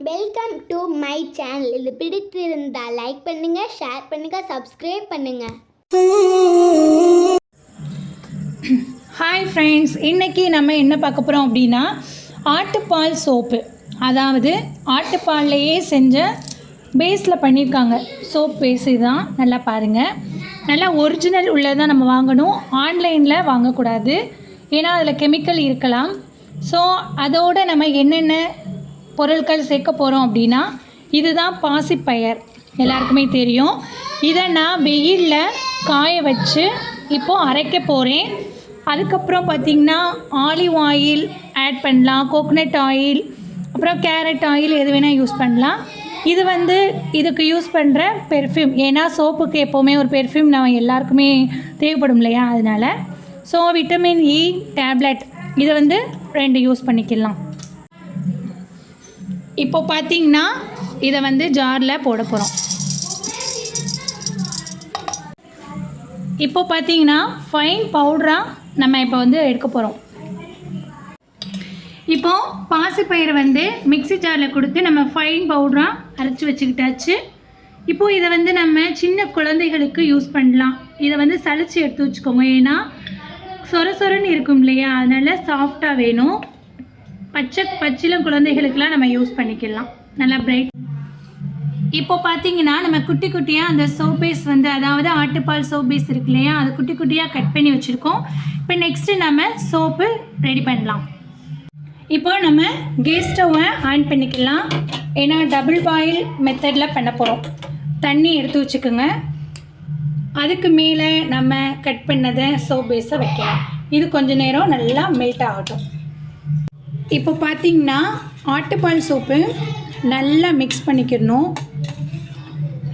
Welcome to my channel இது பிடித்திருந்தால் like பண்ணுங்க ஷேர் பண்ணுங்க சப்ஸ்கிரைப் பண்ணுங்க. ஹாய் ஃப்ரெண்ட்ஸ் இன்றைக்கி நம்ம என்ன பார்க்க போகிறோம் அப்படின்னா ஆட்டுப்பால் சோப்பு. அதாவது ஆட்டுப்பால்லையே செஞ்ச பேஸில் பண்ணியிருக்காங்க. சோப் பேஸ் இதுதான் நல்லா பாருங்கள் நல்லா ஒரிஜினல் உள்ளதான் நம்ம வாங்கணும். ஆன்லைனில் வாங்கக்கூடாது. ஏன்னா அதில் கெமிக்கல் இருக்கலாம். ஸோ அதோட நம்ம என்னென்ன பொருட்கள் சேர்க்க போகிறோம் அப்படின்னா இதுதான் பாசிப்பயர். எல்லாருக்குமே தெரியும். இதை நான் வெயிலில் காய வச்சு இப்போது அரைக்க போகிறேன் அதுக்கப்புறம் பார்த்திங்கன்னா ஆலிவ் ஆயில் ஆட் பண்ணலாம். கோகனட் ஆயில் அப்புறம் கேரட் ஆயில் எது வேணால் யூஸ் பண்ணலாம். இது வந்து இதுக்கு யூஸ் பண்ணுற பெர்ஃப்யூம். ஏன்னா சோப்புக்கு எப்போவுமே ஒரு பெர்ஃப்யூம் நம்ம எல்லாருக்குமே தேவைப்படும் இல்லையா? அதனால். So vitamin E tablet. இதை வந்து ரெண்டு யூஸ் பண்ணிக்கலாம். இப்போ பார்த்தீங்கன்னா இதை வந்து ஜாரில் போட போகிறோம் இப்போ பார்த்தீங்கன்னா ஃபைன் பவுடராக நம்ம இப்போ வந்து எடுக்க போகிறோம் இப்போ பாசிப்பயிறு வந்து மிக்ஸி ஜாரில் கொடுத்து நம்ம ஃபைன் பவுடராக அரைச்சி வச்சுக்கிட்டாச்சு. இப்போ இதை வந்து நம்ம சின்ன குழந்தைகளுக்கு யூஸ் பண்ணலாம். இதை வந்து சளிச்சு எடுத்து வச்சுக்கோங்க. ஏன்னா சொர சொரன்னு இருக்கும் இல்லையா? அதனால் சாஃப்டாக வேணும். பச்சை பச்சிலம் குழந்தைகளுக்கெல்லாம் நம்ம யூஸ் பண்ணிக்கலாம். நல்லா பிரைட் இப்போ பார்த்தீங்கன்னா நம்ம குட்டி குட்டியாக அந்த சோபேஸ் வந்து அதாவது ஆட்டுப்பால் சோபேஸ் இருக்கு இல்லையா? அது குட்டி குட்டியாக கட் பண்ணி வச்சுருக்கோம். இப்போ நெக்ஸ்ட்டு நம்ம சோப்பு ரெடி பண்ணலாம். இப்போ நம்ம கேஸ் ஸ்டவ்வை ஆன் பண்ணிக்கலாம். ஏன்னா டபுள் பாயில் மெத்தடில் பண்ண போகிறோம் தண்ணி எடுத்து வச்சுக்கோங்க. அதுக்கு மேலே நம்ம கட் பண்ணதை சோப் பேஸை வைக்கலாம். இது கொஞ்ச நேரம் நல்லா மெல்ட் ஆகட்டும். இப்போ பார்த்தீங்கன்னா ஆட்டுப்பால் சோப்பு நல்லா மிக்ஸ் பண்ணிக்கிடணும்.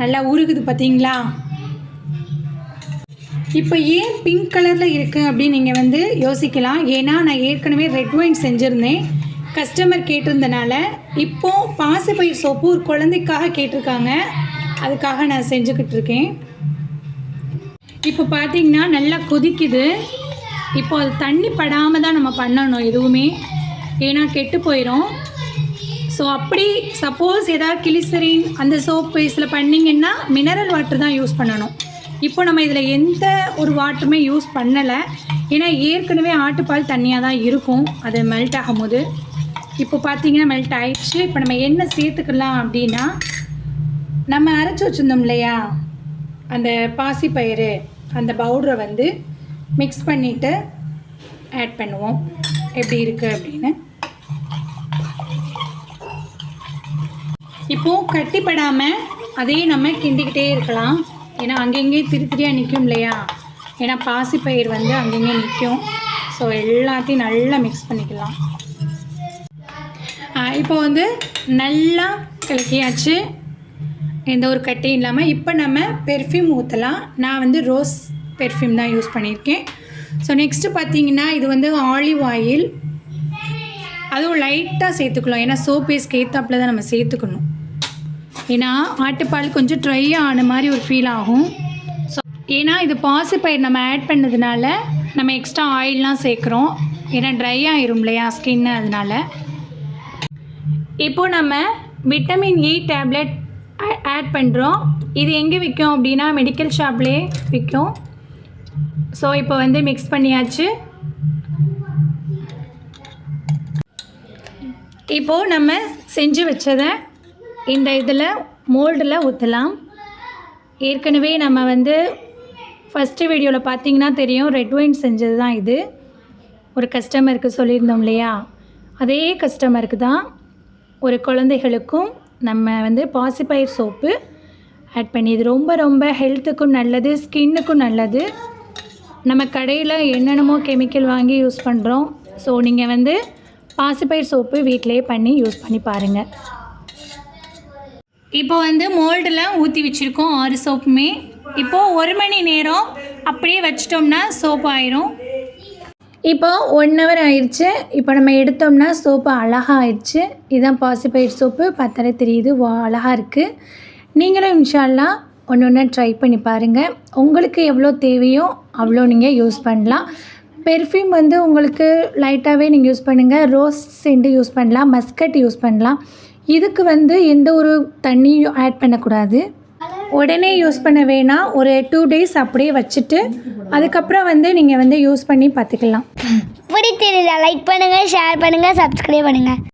நல்லா உருகுது பார்த்தீங்களா? இப்போ ஏன் பிங்க் கலரில் இருக்குது அப்படின்னு நீங்கள் வந்து யோசிக்கலாம். ஏன்னா நான் ஏற்கனவே ரெட் ஒயின் செஞ்சுருந்தேன். கஸ்டமர் கேட்டிருந்தனால இப்போது பாசிப்பயிர் சோப்பு ஒரு குழந்தைக்காக கேட்டிருக்காங்க. அதுக்காக நான் செஞ்சுக்கிட்டு இருக்கேன். இப்போ பார்த்தீங்கன்னா நல்லா கொதிக்குது. இப்போ அது தண்ணி படாமல் தான் நம்ம பண்ணணும் எதுவுமே. ஏன்னா கெட்டு போயிடும் ஸோ அப்படி சப்போஸ் ஏதாவது கிளிசரின் அந்த சோப் பேஸில் பண்ணிங்கன்னா மினரல் வாட்டர் தான் யூஸ் பண்ணணும். இப்போ நம்ம இதில் எந்த ஒரு வாட்டருமே யூஸ் பண்ணலை. ஏன்னா ஏற்கனவே ஆட்டுப்பால் தண்ணியாக தான் இருக்கும். அது மெல்ட் ஆகும்போது. இப்போ பார்த்தீங்கன்னா மெல்ட் ஆயிடுச்சு. இப்போ நம்ம என்ன சேர்த்துக்கலாம் அப்படின்னா நம்ம அரைச்சி வச்சுருந்தோம் இல்லையா? அந்த பாசிப்பயிறு அந்த பவுடரை வந்து மிக்ஸ் பண்ணிவிட்டு ஆட் பண்ணுவோம். எப்படி இருக்குது அப்படின்னு. இப்போது கட்டிப்படாமல் அதையே நம்ம கிண்டிக்கிட்டே இருக்கலாம். ஏன்னா அங்கங்கே திரு திரியாக நிற்கும் இல்லையா? ஏன்னா பாசிப்பயிர் வந்து அங்கங்கே நிற்கும். ஸோ எல்லாத்தையும் நல்லா மிக்ஸ் பண்ணிக்கலாம். இப்போ வந்து நல்லா கலக்கியாச்சு. எந்த ஒரு கட்டியும் இல்லாமல் இப்போ நம்ம பெர்ஃப்யூம் ஊற்றலாம் நான் வந்து ரோஸ் பெர்ஃப்யூம் தான் யூஸ் பண்ணியிருக்கேன். ஸோ நெக்ஸ்ட்டு பார்த்தீங்கன்னா இது வந்து ஆலிவ் ஆயில் அதுவும் லைட்டாக சேர்த்துக்கலாம். ஏன்னா சோப் பேஸ்க்கு ஏற்றாப்பில் தான் நம்ம சேர்த்துக்கணும். ஏன்னா ஆட்டுப்பால் கொஞ்சம் ட்ரை ஆன மாதிரி ஒரு ஃபீல் ஆகும். ஸோ ஏன்னா இது பாசிப்பயிர் நம்ம ஆட் பண்ணதுனால நம்ம எக்ஸ்ட்ரா ஆயிலெலாம் சேர்க்குறோம். ஏன்னா ட்ரை ஆயிரும் இல்லையா ஸ்கின்னு அதனால. இப்போது நம்ம விட்டமின் இ டேப்லெட் ஆட் பண்ணுறோம் இது எங்கே விற்கும் அப்படின்னா மெடிக்கல் ஷாப்லேயே விற்கும் ஸோ இப்போ வந்து மிக்ஸ் பண்ணியாச்சு. இப்போது நம்ம செஞ்சு வச்சதை இந்த இதில் மோல்டில் ஊற்றலாம் ஏற்கனவே நம்ம வந்து ஃபஸ்ட்டு வீடியோவில் பார்த்தீங்கன்னா தெரியும் ரெட் ஒயின் செஞ்சது தான் இது. ஒரு கஸ்டமருக்கு சொல்லியிருந்தோம் இல்லையா? அதே கஸ்டமருக்கு தான் ஒரு குழந்தைகளுக்கும் நம்ம வந்து பாசிப்பயிர் சோப்பு ஆட் பண்ணி இது ரொம்ப ரொம்ப ஹெல்த்துக்கும் நல்லது ஸ்கின்னுக்கும் நல்லது. நம்ம கடையில் என்னென்னமோ கெமிக்கல் வாங்கி யூஸ் பண்ணுறோம் ஸோ நீங்கள் வந்து பாசிப்பயிர் சோப்பு வீட்டிலேயே பண்ணி யூஸ் பண்ணி பாருங்கள் இப்போ வந்து மோல்டில் ஊற்றி வச்சுருக்கோம் ஆறு சோப்புமே இப்போது ஒரு மணி நேரம் அப்படியே வச்சிட்டோம்னா சோப்பு ஆயிரும். இப்போ ஒன் ஹவர் ஆயிடுச்சு. இப்போ நம்ம எடுத்தோம்னா சோப்பு அழகாக ஆயிடுச்சு. இதுதான் பாசிப்பயிர் சோப்பு பத்தரை தெரியுது. வா அழகாக இருக்குது நீங்களும் இன்ஷால்லாம் ஒன்று ஒன்று ட்ரை பண்ணி பாருங்கள் உங்களுக்கு எவ்வளோ தேவையோ அவ்வளோ நீங்கள் யூஸ் பண்ணலாம். பெர்ஃப்யூம் வந்து உங்களுக்கு லைட்டாகவே நீங்கள் யூஸ் பண்ணுங்கள் ரோஸ் சென்ட் யூஸ் பண்ணலாம். மஸ்கட் யூஸ் பண்ணலாம். இதுக்கு வந்து எந்த ஒரு தண்ணியும் ஆட் பண்ணக்கூடாது. உடனே யூஸ் பண்ண வேணாம். ஒரு டூ டேஸ் அப்படியே வச்சுட்டு அதுக்கப்புறம் வந்து நீங்கள் வந்து யூஸ் பண்ணி பார்த்துக்கலாம். பிடித்திருந்தால் லைக் பண்ணுங்கள் ஷேர் பண்ணுங்கள் சப்ஸ்கிரைப் பண்ணுங்கள்